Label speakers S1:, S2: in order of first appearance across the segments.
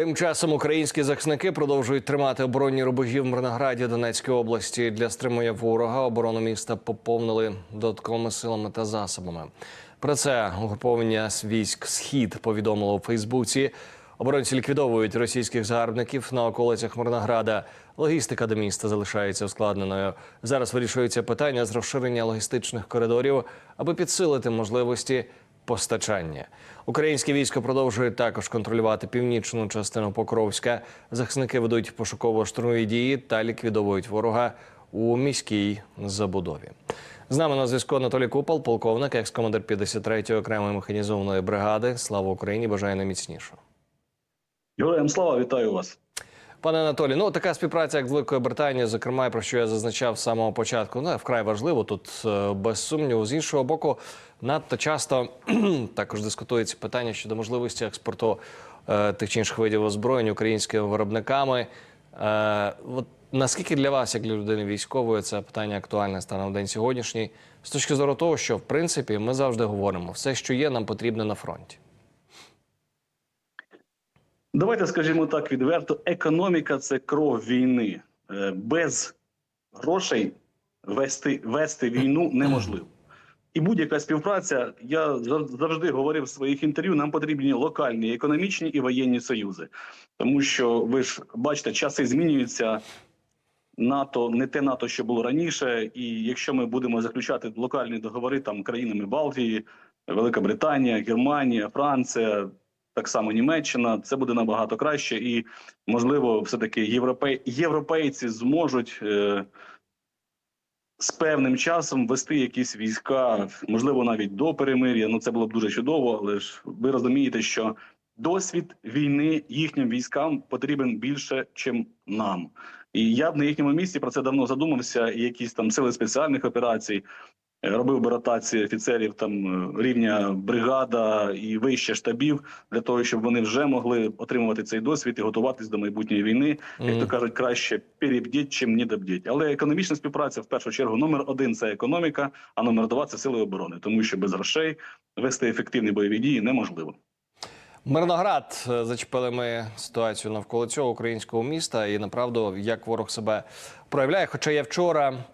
S1: Тим часом українські захисники продовжують тримати оборонні рубежі в Мирнограді Донецької області. Для стримання ворога оборону міста поповнили додатковими силами та засобами. Про це угруповання військ Схід повідомило у Фейсбуці. Оборонці ліквідовують російських загарбників на околицях Мирнограда. Логістика до міста залишається ускладненою. Зараз вирішується питання з розширення логістичних коридорів, аби підсилити можливості постачання. Українське військо продовжує також контролювати північну частину Покровська. Захисники ведуть пошуково-штурмові дії та ліквідовують ворога у міській забудові. З нами на зв'язку Анатолій Купал, полковник, екс-командир 53-ї окремої механізованої бригади. Слава Україні! Бажаю найміцнішого.
S2: Героям слава, вітаю вас.
S1: Пане Анатолій, ну така співпраця, як з Великою Британією, зокрема, про що я зазначав з самого початку, ну вкрай важливо тут е, без сумніву. З іншого боку, надто часто також дискутується питання щодо можливості експорту е, тих чи інших видів озброєнь українськими виробниками. Е, от наскільки для вас, як для людини військової, це питання актуальне стане в день сьогоднішній, з точки зору того, що в принципі ми завжди говоримо, все, що є, нам потрібне на фронті.
S2: Давайте скажімо так відверто: економіка це кров війни. Е, Без грошей вести, вести війну неможливо. І будь-яка співпраця, я зав- завжди говорив в своїх інтерв'ю, нам потрібні локальні економічні і воєнні союзи. Тому що ви ж бачите, часи змінюються. НАТО не те НАТО, що було раніше, і якщо ми будемо заключати локальні договори там країнами Балтії, Велика Британія, Германія, Франція, так само Німеччина, це буде набагато краще, і можливо, все таки європей... європейці зможуть е... з певним часом вести якісь війська, можливо, навіть до перемир'я. Ну це було б дуже чудово, але ж ви розумієте, що досвід війни їхнім військам потрібен більше, чим нам. І я б на їхньому місці про це давно задумався. Якісь там сили спеціальних операцій робив би ротації офіцерів там е, рівня бригада і вище штабів для того, щоб вони вже могли отримувати цей досвід і готуватись до майбутньої війни. Як то кажуть, краще перебдіть, чим недобдіть. Але економічна співпраця в першу чергу номер один це економіка, а номер два це сили оборони, тому що без грошей вести ефективні бойові дії неможливо.
S1: Мирноград Е, зачепили ми ситуацію навколо цього українського міста, і направду як ворог себе проявляє. Хоча я вчора,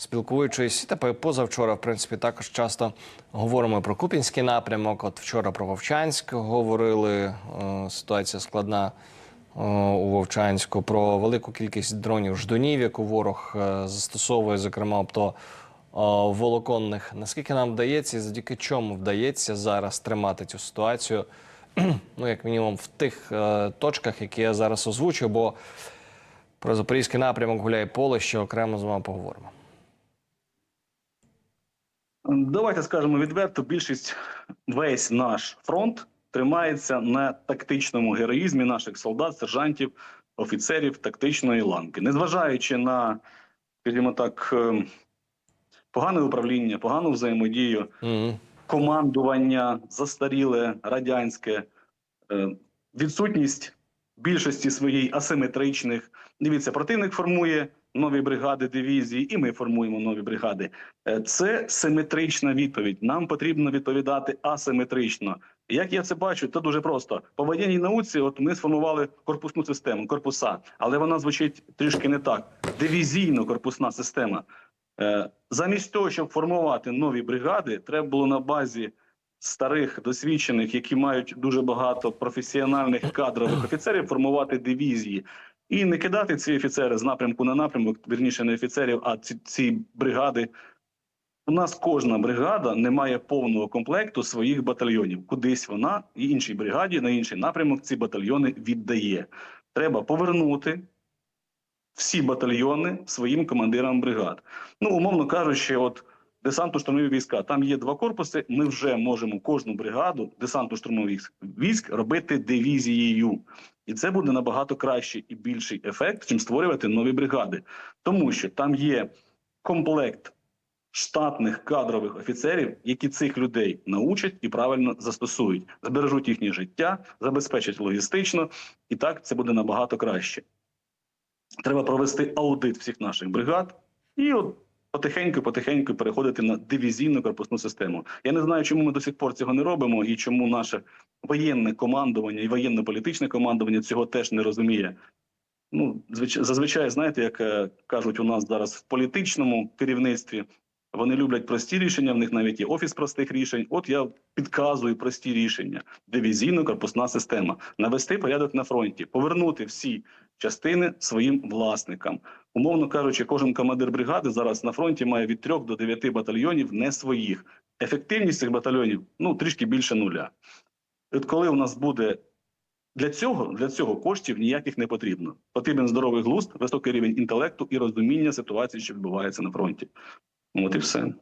S1: спілкуючись, та позавчора, в принципі, також часто говоримо про Купінський напрямок. От вчора про Вовчанськ говорили. е, Ситуація складна е, у Вовчанську. Про велику кількість дронів ждунів, яку ворог е, застосовує, зокрема, то волоконних. Наскільки нам вдається, і завдяки чому вдається зараз тримати цю ситуацію? ну, як мінімум, в тих е, точках, які я зараз озвучу, бо про запорізький напрямок гуляє поле, що окремо з вами поговоримо.
S2: Давайте скажемо відверто: більшість весь наш фронт тримається на тактичному героїзмі наших солдат, сержантів, офіцерів тактичної ланки, незважаючи на, скажімо так, е, погане управління, погану взаємодію, командування застаріле радянське, е, відсутність більшості своїй асиметричних. Дивіться, противник формує нові бригади дивізії, і ми формуємо нові бригади. Е, Це симетрична відповідь. Нам потрібно відповідати асиметрично. Як я це бачу, це дуже просто. По воєнній науці, от ми сформували корпусну систему, корпуса, але вона звучить трішки не так. Дивізійно-корпусна система. Е, Замість того, щоб формувати нові бригади, треба було на базі старих досвідчених, які мають дуже багато професіональних кадрових офіцерів, формувати дивізії і не кидати ці офіцери з напрямку на напрямок, вірніше не офіцерів, а ці, ці бригади. У нас кожна бригада не має повного комплекту своїх батальйонів. Кудись вона і іншій бригаді на інший напрямок ці батальйони віддає. Треба повернути всі батальйони своїм командирам бригад. Ну, умовно кажучи, от десанту штурмові війська. Там є два корпуси. Ми вже можемо кожну бригаду десанту штурмових військ робити дивізією, і це буде набагато кращий і більший ефект, чим створювати нові бригади, тому що там є комплект штатних кадрових офіцерів, які цих людей научать і правильно застосують, збережуть їхнє життя, забезпечать логістично, і так це буде набагато краще. Треба провести аудит всіх наших бригад. І от потихеньку, потихеньку переходити на дивізійну корпусну систему. Я не знаю, чому ми до сих пор цього не робимо, і чому наше воєнне командування і воєнно-політичне командування цього теж не розуміє. Ну, звич- зазвичай, знаєте, як е, кажуть у нас зараз в політичному керівництві, вони люблять прості рішення. В них навіть є офіс простих рішень. От я підказую прості рішення: дивізійно-корпусна система, навести порядок на фронті, повернути всі частини своїм власникам. Умовно кажучи, кожен командир бригади зараз на фронті має від 3 до 9 батальйонів не своїх. Ефективність цих батальйонів ну трішки більше нуля. От коли у нас буде для цього, для цього коштів ніяких не потрібно. Потрібен здоровий глузд, високий рівень інтелекту і розуміння ситуації, що відбувається на фронті. От і все.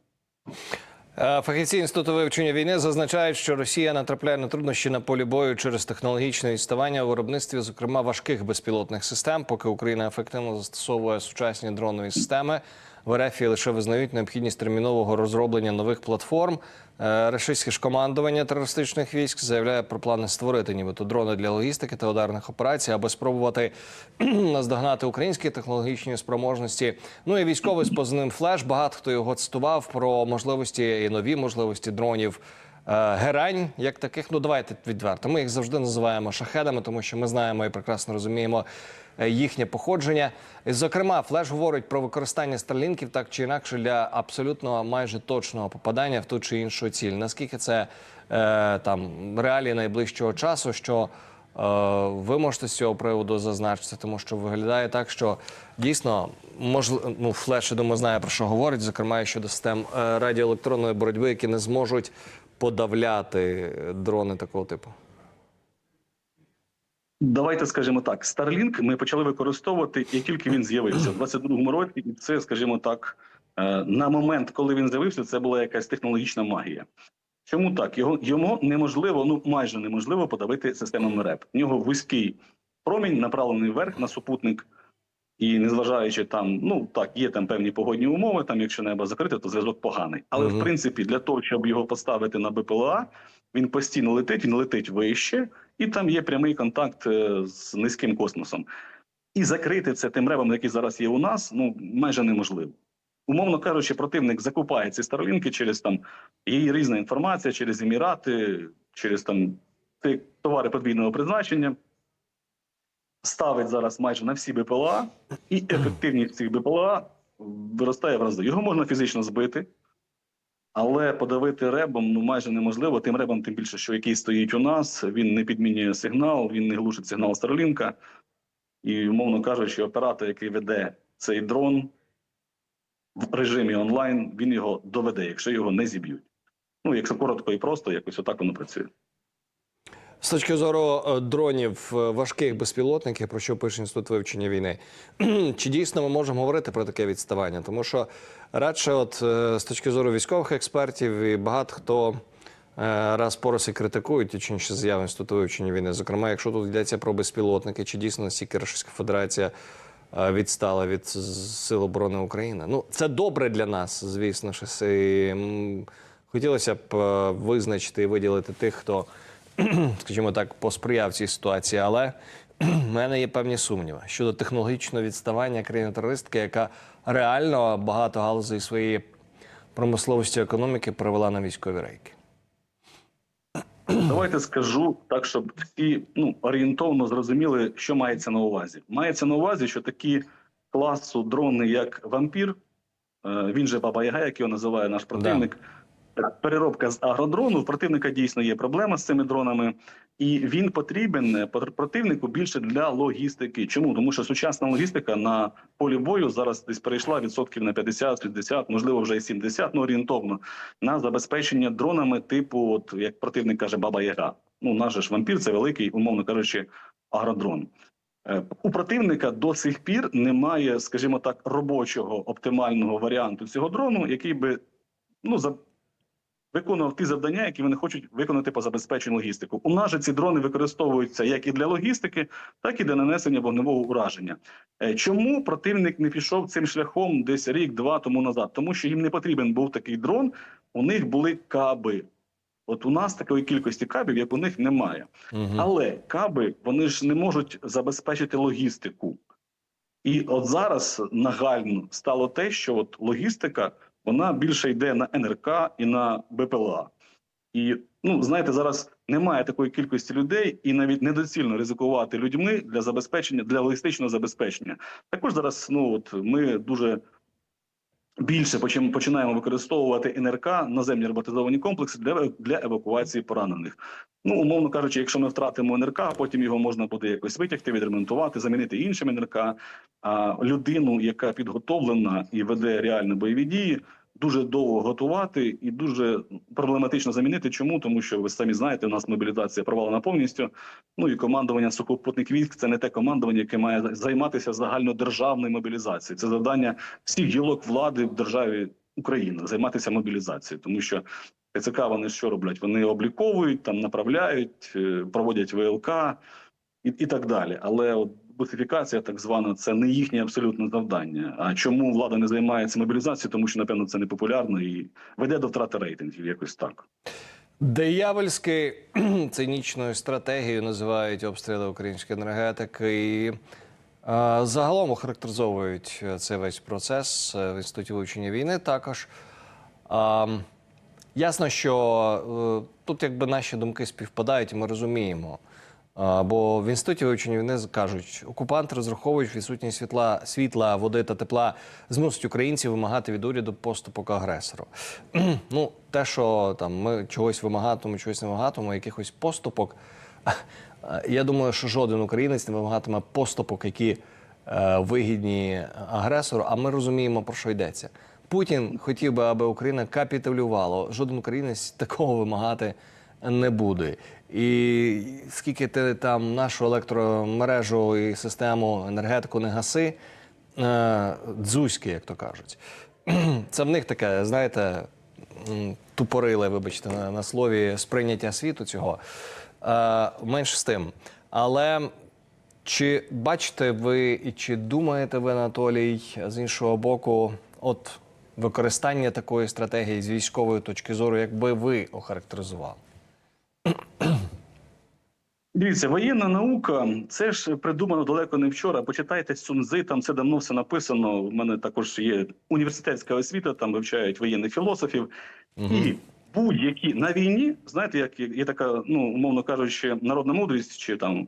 S1: Е, Фахівці інституту вивчення війни зазначають, що Росія натрапляє на труднощі на полі бою через технологічне відставання у виробництві, зокрема важких безпілотних систем. Поки Україна ефективно застосовує сучасні дронові системи, в РФ лише визнають необхідність термінового розроблення нових платформ. Е, Рашистське ж командування терористичних військ заявляє про плани створити нібито дрони для логістики та ударних операцій, аби спробувати наздогнати українські технологічні спроможності. Ну і військовий з позивним флеш. Багато хто його цитував про можливості і нові можливості дронів. Е, Герань, як таких, ну давайте відверто. Ми їх завжди називаємо шахедами, тому що ми знаємо і прекрасно розуміємо їхнє походження. Зокрема, флеш говорить про використання старлінків так чи інакше для абсолютно майже точного попадання в ту чи іншу ціль. Наскільки це е, там реалії найближчого часу? Що е, ви можете з цього приводу зазначити, тому що виглядає так, що дійсно можливо, ну, флеш, я думаю, знає про що говорить, зокрема і щодо систем е, радіоелектронної боротьби, які не зможуть подавляти дрони такого типу.
S2: Давайте скажемо так: Starlink ми почали використовувати, як тільки він з'явився в 22-му році, і це, скажімо так, е, на момент, коли він з'явився, це була якась технологічна магія. Чому так? Його йому неможливо, ну майже неможливо подавити системами РЕП. В нього вузький промінь, направлений вверх на супутник, і незважаючи там, ну так, є там певні погодні умови. Там, якщо небо закрите, то зв'язок поганий. Але
S1: Мгм.
S2: в принципі, для того, щоб його поставити на БПЛА, він постійно летить, він летить вище, і там є прямий контакт е, з низьким космосом. І закрити це тим ребом, який зараз є у нас, ну майже неможливо. Умовно кажучи, противник закупає ці старлінки через там є різна інформація, через емірати, через там товари подвійного призначення. Ставить зараз майже на всі БПЛА, і ефективність цих БПЛА виростає в рази. Його можна фізично збити, але подавити ребом ну майже неможливо. Тим ребом, тим більше, що який стоїть у нас, він не підмінює сигнал, він не глушить сигнал Старлінка. І, умовно кажучи, оператор, який веде цей дрон в режимі онлайн, він його доведе, якщо його не зіб'ють. Ну, якщо коротко і просто, якось отак воно працює.
S1: З точки зору е, дронів е, важких безпілотників, про що пише інститут вивчення війни, чи дійсно ми можемо говорити про таке відставання? Тому що радше, от е, з точки зору військових експертів, і багато хто раз по раз і критикують ті чи інші заяви інституту вивчення війни. Зокрема, якщо тут йдеться про безпілотники, чи дійсно настільки Російська Федерація відстала від Сил оборони України? Ну, це добре для нас, звісно. І, хотілося б визначити і виділити тих, хто скажімо так, посприяв цій ситуації, але в мене є певні сумніви щодо технологічного відставання країни-терористки, яка реально багато галузей своєї промисловості економіки привела на військові рейки.
S2: Давайте скажу так, щоб всі ну, орієнтовно зрозуміли, що мається на увазі. Мається на увазі, що такі класу дрони, як вампір, е, він же Баба Яга, як його називає наш противник. Переробка з агродрону. В противника дійсно є проблема з цими дронами, і він потрібен е, противнику більше для логістики. Чому? Тому що сучасна логістика на полі бою зараз десь перейшла відсотків на 50-60, можливо, вже і 70, ну орієнтовно на забезпечення дронами, типу, от як противник каже, Баба Яга. Ну, наш же ж вампір це великий, умовно кажучи, агродрон. Е, У противника до сих пір немає, скажімо так, робочого оптимального варіанту цього дрону, який би ну за виконував ті завдання, які вони хочуть виконати по забезпеченню логістику. У нас же ці дрони використовуються як і для логістики, так і для нанесення вогневого ураження. Е, Чому противник не пішов цим шляхом десь рік-два тому назад? Тому що їм не потрібен був такий дрон. У них були каби. От у нас такої кількості кабів, як у них, немає.
S1: Угу.
S2: Але каби вони ж не можуть забезпечити логістику. І от зараз нагально стало те, що от логістика вона більше йде на НРК і на БПЛА. І ну знаєте, зараз немає такої кількості людей, і навіть недоцільно ризикувати людьми для забезпечення для логістичного забезпечення. Також зараз ну от ми дуже більше починаємо використовувати НРК наземні роботизовані комплекси для, для евакуації поранених. Ну, умовно кажучи, якщо ми втратимо НРК, потім його можна буде якось витягти, відремонтувати, замінити іншим НРК. А людину, яка підготовлена і веде реально бойові дії, дуже довго готувати і дуже проблематично замінити. Чому? Тому що ви самі знаєте, у нас мобілізація провалена повністю. Ну і командування сухопутних військ це не те командування, яке має займатися загальнодержавною мобілізацією. Це завдання всіх гілок влади в державі Україна займатися мобілізацією, тому що ТЦК вони що роблять? Вони обліковують, там направляють, е, проводять ВЛК і, і так далі. Але от бусифікація, так звана, це не їхнє абсолютне завдання. А чому влада не займається мобілізацією? Тому що напевно це не популярно і веде до втрати рейтингів. Якось так.
S1: Диявольською цинічною стратегією називають обстріли української енергетики. І, е, загалом охарактеризовують е, цей весь процес е, в інституті вивчення війни. Також а, ясно, що е, тут якби наші думки співпадають, і ми розуміємо. Бо в інституті вивчення війни кажуть, окупанти розраховують відсутність світла, світла, води та тепла змусить українців вимагати від уряду поступок агресору. ну, те, що там ми чогось вимагатимемо, чогось не вимагатимемо, якихось поступок. Я думаю, що жоден українець не вимагатиме поступок, які е, вигідні агресору. А ми розуміємо, про що йдеться. Путін хотів би, аби Україна капітулювала. Жоден українець такого вимагати не буде. І скільки ти там нашу електромережу і систему енергетику не гаси, е, дзузьки, як то кажуть. Це в них таке, знаєте, тупориле, вибачте, на, на слові сприйняття світу цього. Е, менш з тим. Але чи бачите ви і чи думаєте ви, Анатолій, з іншого боку, от використання такої стратегії з військової точки зору, якби ви охарактеризували?
S2: Дивіться, воєнна наука це ж придумано далеко не вчора. Почитайте Сунзи, там це давно все написано. У мене також є університетська освіта, там вивчають воєнних філософів. І будь-які на війні, знаєте, як є така, ну умовно кажучи, народна мудрість чи там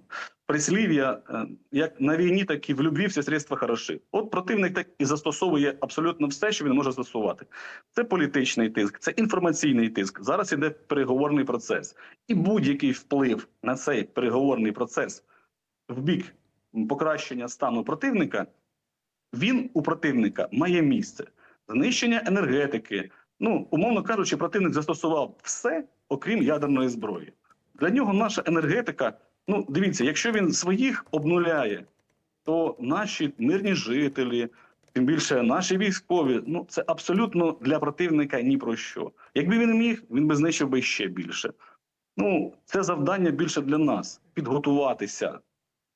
S2: прислів'я, е, як на війні, так і в любві всі средства хороші. От противник так і застосовує абсолютно все, що він може застосувати. Це політичний тиск, це інформаційний тиск. Зараз іде переговорний процес, і будь-який вплив на цей переговорний процес в бік покращення стану противника, він у противника має місце. Знищення енергетики. Ну, умовно кажучи, противник застосував все, окрім ядерної зброї. Для нього наша енергетика. Ну, дивіться, якщо він своїх обнуляє, то наші мирні жителі, тим більше наші військові, ну це абсолютно для противника ні про що. Якби він міг, він би знищив би ще більше. Ну, це завдання більше для нас підготуватися.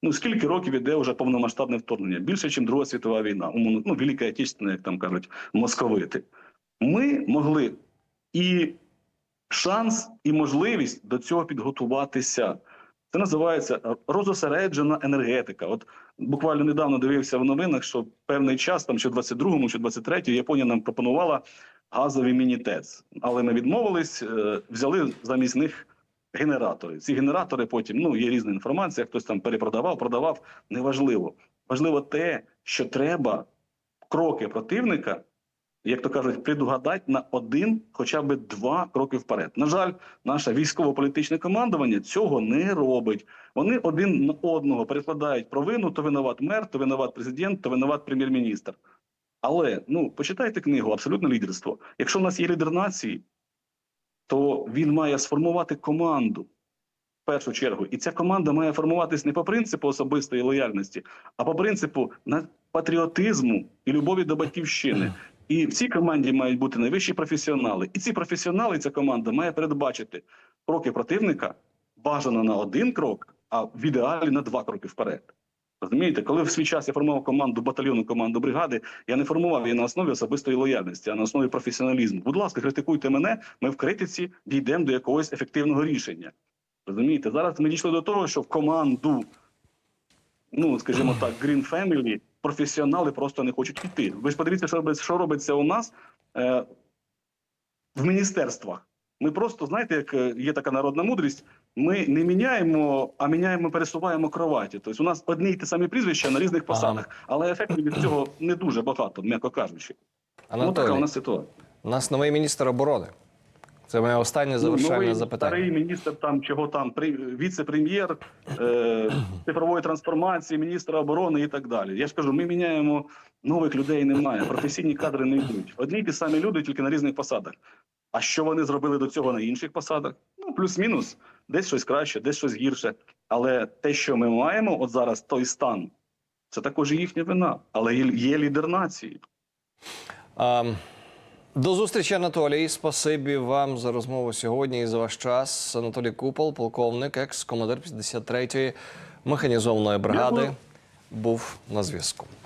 S2: Ну, скільки років іде вже повномасштабне вторгнення? Більше, ніж Друга світова війна. Ну, Велика Отечественна, як там кажуть, московити. Ми могли і шанс, і можливість до цього підготуватися. Це називається розосереджена енергетика. От буквально недавно дивився в новинах, що певний час, там в 22-му, чи 23-му, Японія нам пропонувала газові міні-ТЕЦ. Але ми відмовились, е, взяли замість них генератори. Ці генератори потім ну є різна інформація. Хтось там перепродавав, продавав. Неважливо. Важливо те, що треба кроки противника, як то кажуть, предугадати на один, хоча б два кроки вперед. На жаль, наше військово-політичне командування цього не робить. Вони один на одного перекладають провину: то винуват мер, то винуват президент, то винуват прем'єр-міністр. Але ну почитайте книгу Абсолютне лідерство. Якщо в нас є лідер нації, то він має сформувати команду в першу чергу. І ця команда має формуватись не по принципу особистої лояльності, а по принципу на- патріотизму і любові до батьківщини. І в цій команді мають бути найвищі професіонали. І ці професіонали, ця команда має передбачити кроки противника бажано на один крок, а в ідеалі на два кроки вперед. Розумієте, коли в свій час я формував команду батальйону, команду бригади, я не формував її на основі особистої лояльності, а на основі професіоналізму. Будь ласка, критикуйте мене. Ми в критиці дійдемо до якогось ефективного рішення. Розумієте, зараз ми дійшли до того, що в команду, ну скажімо так, Green Family професіонали просто не хочуть йти. Ви ж подивіться, що робиться, що робиться у нас е, в міністерствах. Ми просто знаєте, як е, є така народна мудрість. Ми не міняємо, а міняємо, пересуваємо кроваті. Тобто у нас одні й ті самі прізвища на різних посадах, але ефектів від цього не дуже багато, м'яко кажучи. Ну така у нас ситуація.
S1: у нас новий міністр оборони. Це моє останнє завершальне
S2: Ну, новий
S1: запитання.
S2: Старий міністр там чого там, віце-прем'єр е, цифрової трансформації, міністра оборони і так далі. Я ж кажу, ми міняємо нових людей. Немає. Професійні кадри не йдуть. Одні ті самі люди, тільки на різних посадах. А що вони зробили до цього на інших посадах? Ну плюс-мінус, десь щось краще, десь щось гірше. Але те, що ми маємо, от зараз той стан, це також їхня вина. Але є, лідер нації.
S1: А, до зустрічі, Анатолій. Спасибі вам за розмову сьогодні і за ваш час. Анатолій Купол, полковник, екс-командир 53-ї механізованої бригади, був на зв'язку.